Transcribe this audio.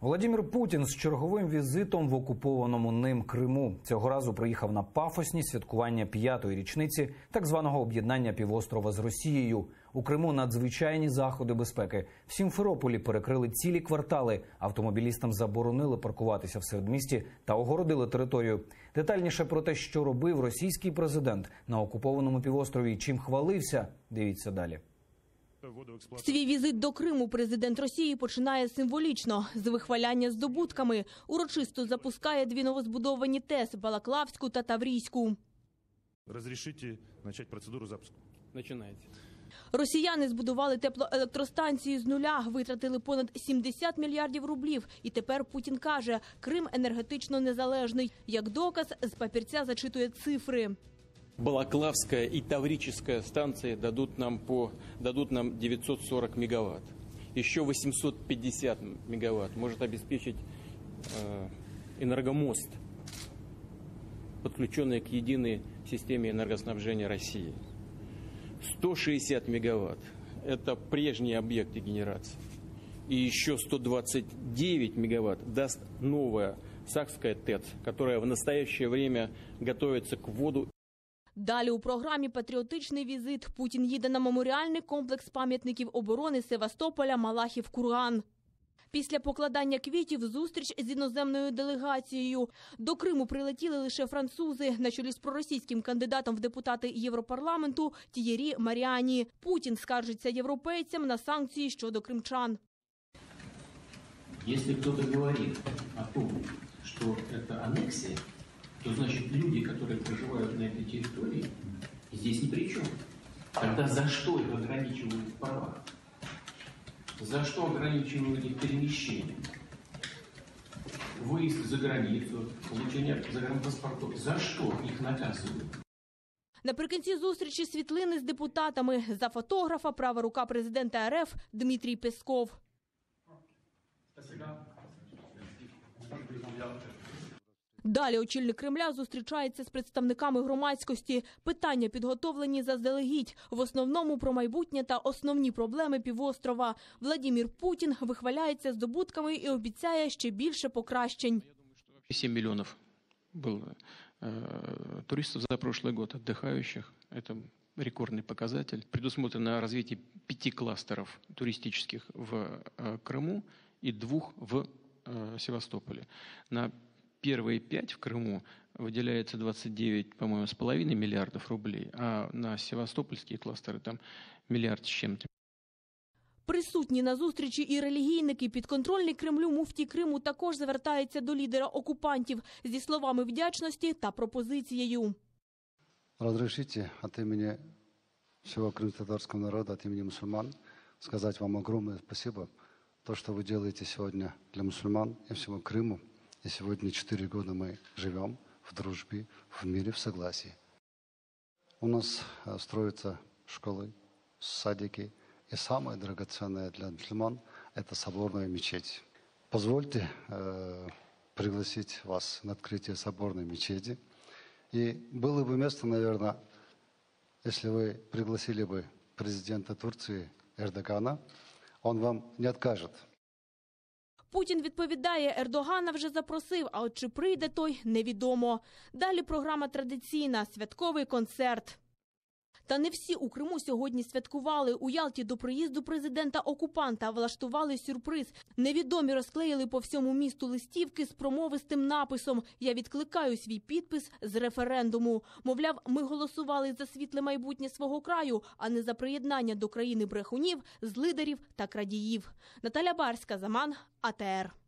Володимир Путін з черговим візитом в окупованому ним Криму цього разу приїхав на пафосні святкування п'ятої річниці так званого об'єднання півострова з Росією. У Криму надзвичайні заходи безпеки. В Сімферополі перекрили цілі квартали. Автомобілістам заборонили паркуватися в середмісті та огородили територію. Детальніше про те, що робив російський президент на окупованому півострові, чим хвалився. Дивіться далі. Свій візит до Криму президент Росії починає символічно з вихваляння здобутками. Урочисто запускає дві новозбудовані ТЕС Балаклавську та Таврійську. Разрешите начать процедуру запуска. Начинайте. Росіяни збудували теплоелектростанції з нуля, витратили понад 70 мільярдів рублів. І тепер Путін каже, Крим енергетично незалежний. Як доказ, з папірця зачитує цифри. Балаклавская и Таврическая станции дадут нам, по, дадут нам 940 мегаватт. Еще 850 мегаватт может обеспечить э, энергомост, подключенный к единой системе энергоснабжения России. 160 мегаватт – это прежние объекты генерации. И еще 129 мегаватт даст новая Сакская ТЭЦ, которая в настоящее время готовится к вводу Далі у програмі патріотичний візит. Путін їде на меморіальний комплекс пам'ятників оборони Севастополя Малахів Курган. Після покладання квітів зустріч з іноземною делегацією. До Криму прилетіли лише французи на чолі з проросійським кандидатом в депутати Європарламенту Тієрі Маріані. Путін скаржиться європейцям на санкції щодо кримчан. Если кто-то говорит о том, что это аннексия, то значит люди, которые проживают на этой территории, здесь ни при чем. Тогда за что их ограничивают в правах? За что ограничивают их перемещение? Выезд за границу, получение загранпаспортов. За что их наказывают? Наприкінці зустрічі світлини з депутатами за фотографа права рука президента РФ Дмитрій Песков. Далі очільник Кремля зустрічається з представниками громадськості. Питання підготовлені заздалегідь. В основному про майбутнє та основні проблеми півострова. Владімір Путін вихваляється здобутками і обіцяє ще більше покращень. 7 миллионов было э, туристов за прошлый год, отдыхающих. Это рекордный показатель. Предусмотрено развитие пяти кластеров туристических в э, Крыму и двух в э, Севастополе. На первые пять в Крыму выделяется 29, по-моему, с половиной миллиардов рублей, а на севастопольские кластеры там миллиард с чем-то. Присутні на зустрічі і релігійники підконтрольний Кремлю муфті Криму також звертається до лідера окупантів зі словами вдячності та пропозицією. Разрешите от имени всего крымско-татарского народа, от имени мусульман, сказать вам огромное спасибо. То, что вы делаете сегодня для мусульман и всего Крыму. И сегодня четыре года мы живем в дружбе, в мире, в согласии. У нас э, строятся школы, садики. И самое драгоценное для мусульман – это соборная мечеть. Позвольте э, пригласить вас на открытие соборной мечети. И было бы место, наверное, если вы пригласили бы президента Турции Эрдогана, он вам не откажет. Путін відповідає, Ердогана вже запросив, а от чи прийде той, невідомо. Далі програма традиційна святковий концерт. Та не всі у Криму сьогодні святкували. У Ялті до приїзду президента окупанта влаштували сюрприз. Невідомі розклеїли по всьому місту листівки з промовистим написом Я відкликаю свій підпис з референдуму. Мовляв, ми голосували за світле майбутнє свого краю, а не за приєднання до країни брехунів, злидарів та крадіїв. Наталя Барська, Заман, АТР.